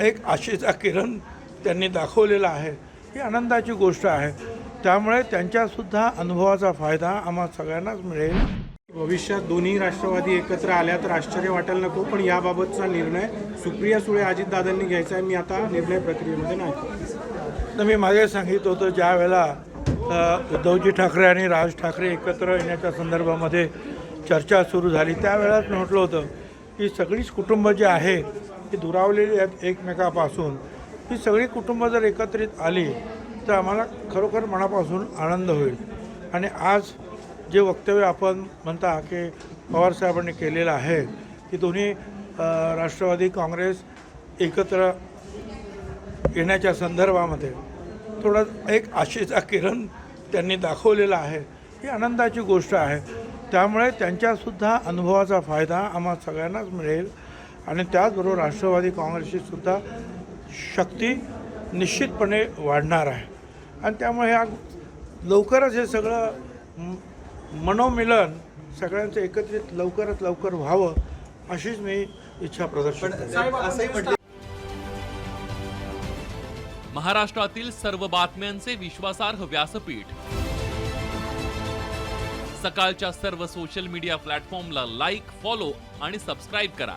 एक आशेचा किरण त्यांनी दाखवलेला आहे. ही आनंदाची गोष्ट आहे. त्यामुळे त्यांच्यासुद्धा अनुभवाचा फायदा आम्हा सगळ्यांनाच मिळेल. भविष्यात दोन्ही राष्ट्रवादी एकत्र आल्या तर आश्चर्य वाटायला नको पण याबाबतचा निर्णय सुप्रिया सुळे अजितदादांनी घ्यायचा आहे. मी आता निर्णय प्रक्रियेमध्ये नाही. तर मी मागे सांगितलं होतं ज्या वेळेला उद्धवजी ठाकरे आणि राज ठाकरे एकत्र येण्याच्या संदर्भामध्ये चर्चा सुरू झाली त्यावेळेस मी म्हटलं होतं की सगळीच कुटुंब जी आहे ही दुरावलेली आहेत एकमेकापासून. ही सगळी कुटुंब जर एकत्रित आली तर आम्हाला खरोखर मनापासून आनंद होईल. आणि आज जे वक्तव्य आपण म्हणता की पवारसाहेबांनी केलेलं आहे की दोन्ही राष्ट्रवादी काँग्रेस एकत्र येण्याच्या संदर्भामध्ये थोडा एक आशेचा किरण त्यांनी दाखवलेला आहे. ही आनंदाची गोष्ट आहे. त्यामुळे त्यांच्यासुद्धा अनुभवाचा फायदा आम्हा सगळ्यांनाच मिळेल. आणि त्याचबरोबर राष्ट्रवादी काँग्रेसची सुद्धा शक्ती निश्चितपणे वाढणार आहे. आणि त्यामुळे ह्या लवकरच हे सगळं मनोमिलन सगळ्यांचं एकत्रित लवकरात लवकर व्हावं अशीच मी इच्छा प्रदर्शित करतो. महाराष्ट्रातील सर्व बातम्यांचे विश्वासार्ह व्यासपीठ. सकाळच्या सर्व सोशल मीडिया प्लॅटफॉर्मला लाईक फॉलो आणि सबस्क्राईब करा.